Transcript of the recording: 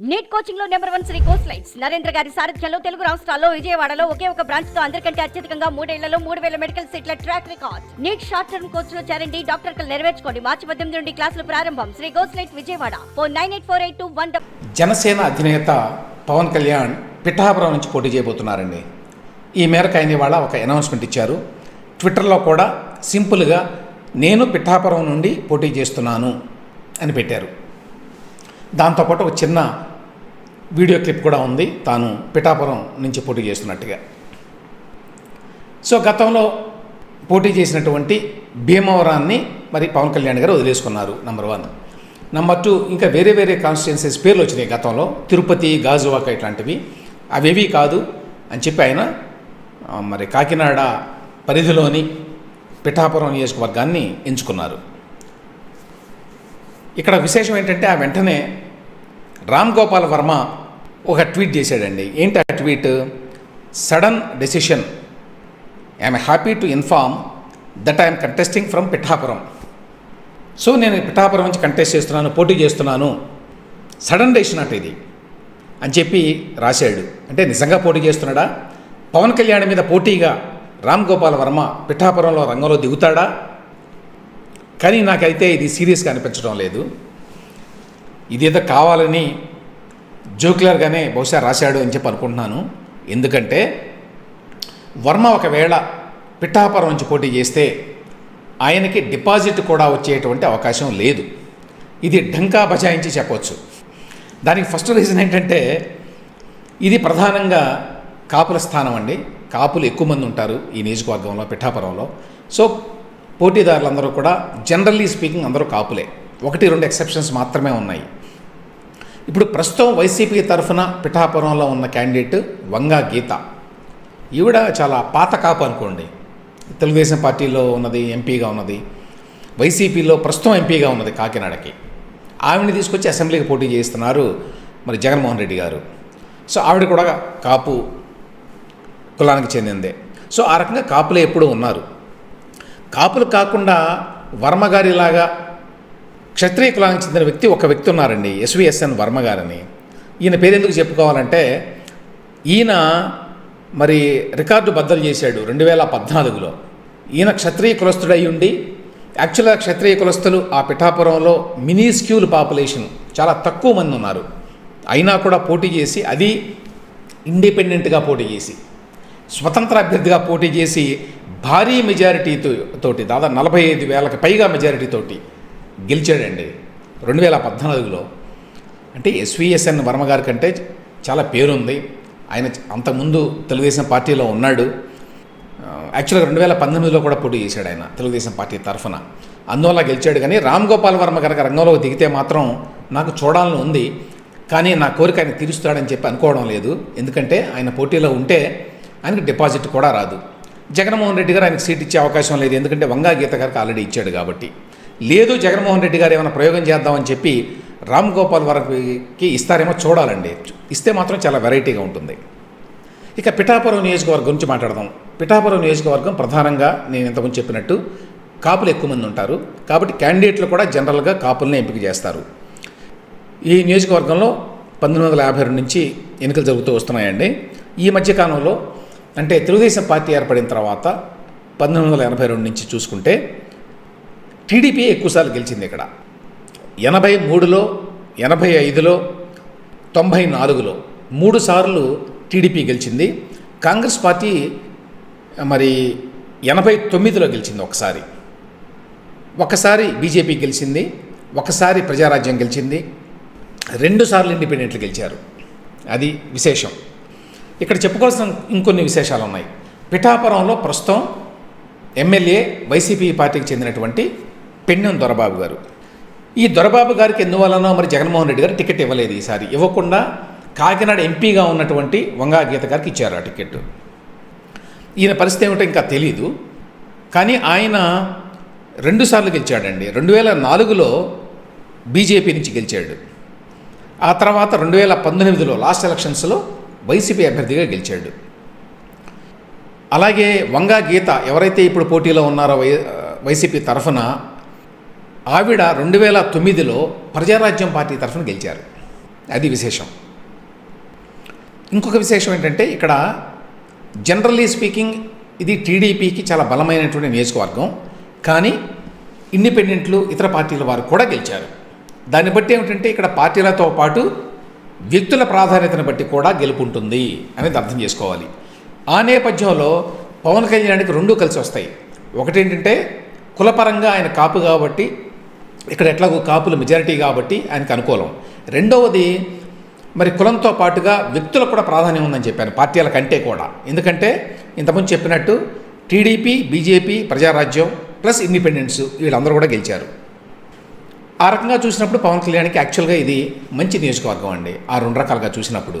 Neat కోచింగ్లో number one Sri course lights. Narendra గారి సారథ్యంలో తెలుగు రాష్ట్రాల్లో విజయవాడలో ఒకే ఒక బ్రాంచ్తో అందరికంటే అత్యధికంగా మూడేళ్ళలో మూడు వేల మెడికల్ సీట్ల track record. NEET short term కోర్స్లో చేరండి డాక్టర్ కలు నెరవేర్చుకోండి. మార్చి పద్దెనిమిది నుండి క్లాసులు ప్రారంభం. Sri course light Vijayawada. Four nine eight four eight two one Janasena అధినేత పవన్ కళ్యాణ్ పిఠాపురం నుంచి పోటీ చేయబోతున్నారండి. ఈ మేరకు ఆయన ఇవాళ ఒక అనౌన్స్మెంట్ ఇచ్చారు. ట్విట్టర్లో కూడా సింపుల్గా నేను పిఠాపురం నుండి పోటీ చేస్తున్నాను అని పెట్టారు. దాంతోపాటు ఒక చిన్న వీడియో క్లిప్ కూడా ఉంది. తాను పిఠాపురం నుంచి పోటీ చేస్తున్నట్టుగా. సో గతంలో పోటీ చేసినటువంటి భీమవరాన్ని మరి పవన్ కళ్యాణ్ గారు వదిలేసుకున్నారు నంబర్ వన్ నంబర్ టూ ఇంకా వేరే వేరే కాన్స్టిట్యున్సీస్ పేర్లు వచ్చినాయి గతంలో. తిరుపతి గాజువాక ఇట్లాంటివి. అవేవి కాదు అని చెప్పి ఆయన మరి కాకినాడ పరిధిలోని పిఠాపురం నియోజకవర్గాన్ని ఎంచుకున్నారు. ఇక్కడ విశేషం ఏంటంటే ఆ వెంటనే రామ్ గోపాల్ వర్మ ఒక ట్వీట్ చేశాడండి. ఏంటి ఆ tweet? Sudden decision. I'm happy to inform that I'm contesting from Pithapuram. So నేను పిఠాపురం నుంచి కంటెస్ట్ చేస్తున్నాను పోటీ చేస్తున్నాను. సడన్ డెసిషన్ అట ఇది. అని చెప్పి రాశాడు. అంటే నిజంగా పోటీ చేస్తున్నాడా? పవన్ కళ్యాణ్ మీద పోటీగా రామ్ గోపాల్ వర్మ పిఠాపురంలో రంగంలో దిగుతాడా? కానీ నాకైతే ఇది సీరియస్గా అనిపించడం లేదు. ఇదేదో కావాలని జోక్లర్గానే బహుశా రాశాడు అని చెప్పి అనుకుంటున్నాను. ఎందుకంటే వర్మ ఒకవేళ పిఠాపురం నుంచి పోటీ చేస్తే ఆయనకి డిపాజిట్ కూడా వచ్చేటువంటి అవకాశం లేదు. ఇది ఢంకా బజాయించి చెప్పవచ్చు దానికి ఫస్ట్ రీజన్ ఏంటంటే ఇది ప్రధానంగా కాపుల స్థానం అండి. కాపులు ఎక్కువ మంది ఉంటారు ఈ నియోజకవర్గంలో పిఠాపురంలో. సో పోటీదారులందరూ కూడా జనరల్లీ స్పీకింగ్ అందరూ కాపులే. ఒకటి రెండు ఎక్సెప్షన్స్ మాత్రమే ఉన్నాయి. ఇప్పుడు ప్రస్తుతం వైసీపీ తరఫున పిఠాపురంలో ఉన్న క్యాండిడేట్ వంగా గీత. ఈవిడ చాలా పాత కాపు అనుకోండి. తెలుగుదేశం పార్టీలో ఉన్నది ఎంపీగా ఉన్నది. వైసీపీలో ప్రస్తుతం ఎంపీగా ఉన్నది కాకినాడకి. ఆవిడని తీసుకొచ్చి అసెంబ్లీకి పోటీ చేస్తున్నారు మరి జగన్మోహన్ రెడ్డి గారు. సో ఆవిడ కూడా కాపు కులానికి చెందిందే. సో ఆ రకంగా కాపులే ఎప్పుడూ ఉన్నారు. కాపులు కాకుండా వర్మగారిలాగా క్షత్రియ కులానికి చెందిన వ్యక్తి ఒక వ్యక్తి ఉన్నారండి ఎస్విఎస్ఎన్ వర్మ గారని. ఈయన పేరు ఎందుకు చెప్పుకోవాలంటే ఈయన మరి రికార్డు బద్దలు చేశాడు రెండు వేల పద్నాలుగులో. ఈయన క్షత్రియ కులస్తుడై ఉండి యాక్చువల్గా క్షత్రియ కులస్తులు ఆ పిఠాపురంలో మినీస్క్యూల్ పాపులేషన్ చాలా తక్కువ మంది ఉన్నారు. అయినా కూడా పోటీ చేసి అది ఇండిపెండెంట్గా పోటీ చేసి స్వతంత్ర అభ్యర్థిగా పోటీ చేసి భారీ మెజారిటీతో తోటి దాదాపు నలభై ఐదు వేలకు పైగా మెజారిటీతోటి గెలిచాడండి. రెండు వేల పద్నాలుగులో అంటే ఎస్విఎస్ఎన్ వర్మ గారి కంటే చాలా పేరుంది. ఆయన అంతకుముందు తెలుగుదేశం పార్టీలో ఉన్నాడు. యాక్చువల్గా రెండు వేల పంతొమ్మిదిలో కూడా పోటీ చేశాడు ఆయన తెలుగుదేశం పార్టీ తరఫున. అందువల్ల గెలిచాడు కానీ రామ్ గోపాల్ వర్మ కనుక రంగంలోకి దిగితే మాత్రం నాకు చూడాలని ఉంది. కానీ నా కోరిక ఆయన తీరుస్తాడని చెప్పి అనుకోవడం లేదు. ఎందుకంటే ఆయన పోటీలో ఉంటే ఆయనకు డిపాజిట్ కూడా రాదు. జగన్మోహన్ రెడ్డి గారు ఆయనకు సీట్ ఇచ్చే అవకాశం లేదు. ఎందుకంటే వంగా గీత గారికి ఆల్రెడీ ఇచ్చాడు కాబట్టి. లేదు జగన్మోహన్ రెడ్డి గారు ఏమైనా ప్రయోగం చేద్దామని చెప్పి రామ్ గోపాల్ వర్మకి ఇస్తారేమో చూడాలండి. ఇస్తే మాత్రం చాలా వెరైటీగా ఉంటుంది. ఇక పిఠాపురం నియోజకవర్గం గురించి మాట్లాడదాం. పిఠాపురం నియోజకవర్గం ప్రధానంగా నేను ఇంతకుముందు చెప్పినట్టు కాపులు ఎక్కువ మంది ఉంటారు. కాబట్టి క్యాండిడేట్లు కూడా జనరల్గా కాపుల్ని ఎంపిక చేస్తారు. ఈ నియోజకవర్గంలో పంతొమ్మిది వందల యాభై రెండు నుంచి ఎన్నికలు జరుగుతూ వస్తున్నాయండి. ఈ మధ్యకాలంలో అంటే తెలుగుదేశం పార్టీ ఏర్పడిన తర్వాత పంతొమ్మిది వందల ఎనభై రెండు నుంచి చూసుకుంటే టీడీపీ ఎక్కువసార్లు గెలిచింది ఇక్కడ. ఎనభై మూడులో ఎనభై ఐదులో తొంభై నాలుగులో మూడు సార్లు టీడీపీ గెలిచింది. కాంగ్రెస్ పార్టీ మరి ఎనభై తొమ్మిదిలో గెలిచింది ఒకసారి. ఒకసారి బీజేపీ గెలిచింది ఒకసారి ప్రజారాజ్యం గెలిచింది రెండు సార్లు ఇండిపెండెంట్లు గెలిచారు. అది విశేషం. ఇక్కడ చెప్పుకోవాల్సిన ఇంకొన్ని విశేషాలు ఉన్నాయి పిఠాపురంలో ప్రస్తుతం ఎమ్మెల్యే వైసీపీ పార్టీకి చెందినటువంటి పెన్నెం దొరబాబు గారు. ఈ దొరబాబు గారికి ఎందువలనో మరి జగన్మోహన్ రెడ్డి గారు టికెట్ ఇవ్వలేదు ఈసారి. ఇవ్వకుండా కాకినాడ ఎంపీగా ఉన్నటువంటి వంగా గీత గారికి ఇచ్చారు ఆ టికెట్. ఈయన పరిస్థితి ఏమిటో ఇంకా తెలీదు. కానీ ఆయన రెండుసార్లు గెలిచాడండి. రెండు వేల నాలుగులో బీజేపీ నుంచి గెలిచాడు. ఆ తర్వాత రెండు వేల పంతొమ్మిదిలో లాస్ట్ ఎలక్షన్స్లో వైసీపీ అభ్యర్థిగా గెలిచాడు. అలాగే వంగా గీత ఎవరైతే ఇప్పుడు పోటీలో ఉన్నారో వై వైసీపీ తరఫున ఆవిడ రెండు వేల తొమ్మిదిలో ప్రజారాజ్యం పార్టీ తరఫున గెలిచారు. అది విశేషం. ఇంకొక విశేషం ఏంటంటే ఇక్కడ జనరల్లీ స్పీకింగ్ ఇది టీడీపీకి చాలా బలమైనటువంటి నియోజకవర్గం. కానీ ఇండిపెండెంట్లు ఇతర పార్టీల వారు కూడా గెలిచారు. దాన్ని బట్టి ఏమిటంటే ఇక్కడ పార్టీలతో పాటు వ్యక్తుల ప్రాధాన్యతను బట్టి కూడా గెలుపుంటుంది అనేది అర్థం చేసుకోవాలి. ఆ నేపథ్యంలో పవన్ కళ్యాణ్కి రెండూ కలిసి వస్తాయి ఒకటేంటంటే కులపరంగా ఆయన కాపు కాబట్టి ఇక్కడ ఎట్లాగో కాపులు మెజారిటీ కాబట్టి ఆయనకు అనుకూలం. రెండవది మరి కులంతో పాటుగా వ్యక్తులకు కూడా ప్రాధాన్యం ఉందని చెప్పాను పార్టీల కంటే కూడా. ఎందుకంటే ఇంతకుముందు చెప్పినట్టు TDP BJP Prajarajyam plus independence వీళ్ళందరూ కూడా గెలిచారు. ఆ రకంగా చూసినప్పుడు పవన్ కళ్యాణ్కి యాక్చువల్గా ఇది మంచి నియోజకవర్గం అండి ఆ రెండు రకాలుగా చూసినప్పుడు.